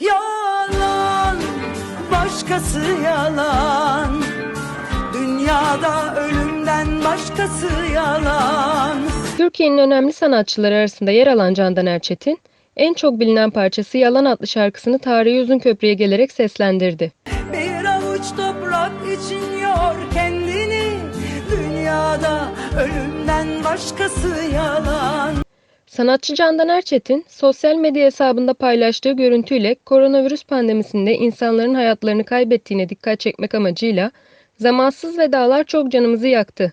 Yalan, başkası yalan. Dünyada ölümden başkası yalan. Türkiye'nin önemli sanatçıları arasında yer alan Candan Erçetin, en çok bilinen parçası Yalan adlı şarkısını Tarihi Uzunköprü'ye gelerek seslendirdi. Bir avuç toprak için yor kendini. Dünyada ölümden başkası yalan. Sanatçı Candan Erçetin, sosyal medya hesabında paylaştığı görüntüyle koronavirüs pandemisinde insanların hayatlarını kaybettiğine dikkat çekmek amacıyla zamansız vedalar çok canımızı yaktı.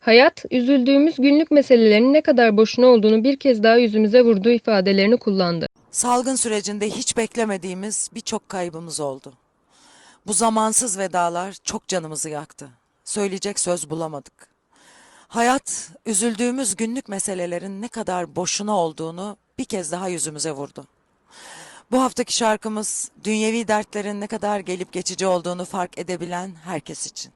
Hayat, üzüldüğümüz günlük meselelerin ne kadar boşuna olduğunu bir kez daha yüzümüze vurduğu ifadelerini kullandı. Salgın sürecinde hiç beklemediğimiz birçok kaybımız oldu. Bu zamansız vedalar çok canımızı yaktı. Söyleyecek söz bulamadık. Hayat, üzüldüğümüz günlük meselelerin ne kadar boşuna olduğunu bir kez daha yüzümüze vurdu. Bu haftaki şarkımız dünyevi dertlerin ne kadar gelip geçici olduğunu fark edebilen herkes için.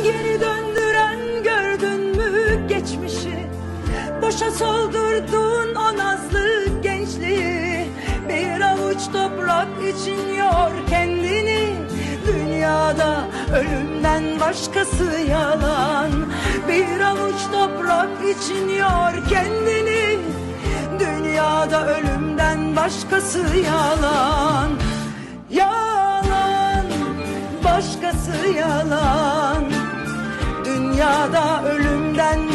Geri döndüren gördün mü geçmişi? Boşa soldurdun o nazlı gençliği. Bir avuç toprak için yor kendini. Dünyada ölümden başkası yalan. Bir avuç toprak için yor kendini. Dünyada ölümden başkası yalan. Yalan başkası yalan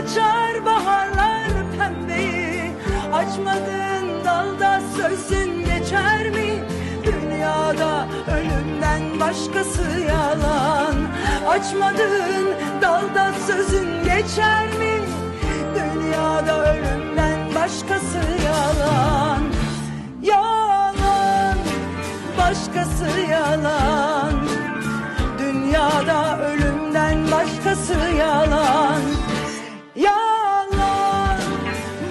açar baharlar pembeyi. Açmadığın dalda sözün geçer mi? Dünyada ölümden başkası yalan. Açmadığın dalda sözün geçer mi? Dünyada ölümden başkası yalan. Yalan başkası yalan. Dünyada ölümden başkası yalan Yalan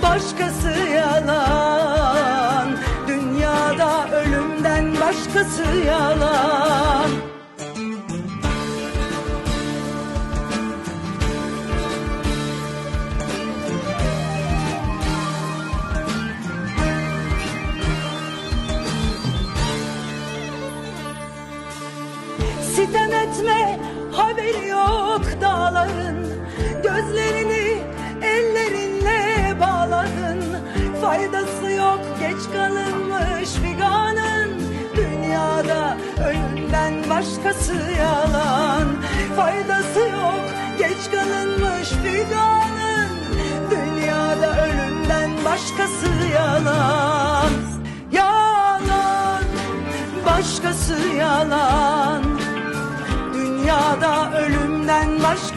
başkası yalan. Dünyada ölümden başkası yalan. Sitem etme haberi yok dağların Gözlerini ellerinle bağladın. Faydası yok geç kalınmış figanın. Dünyada ölümden başkası yalan. Faydası yok geç kalınmış figanın. Dünyada ölümden başkası yalan. Yalan başkası yalan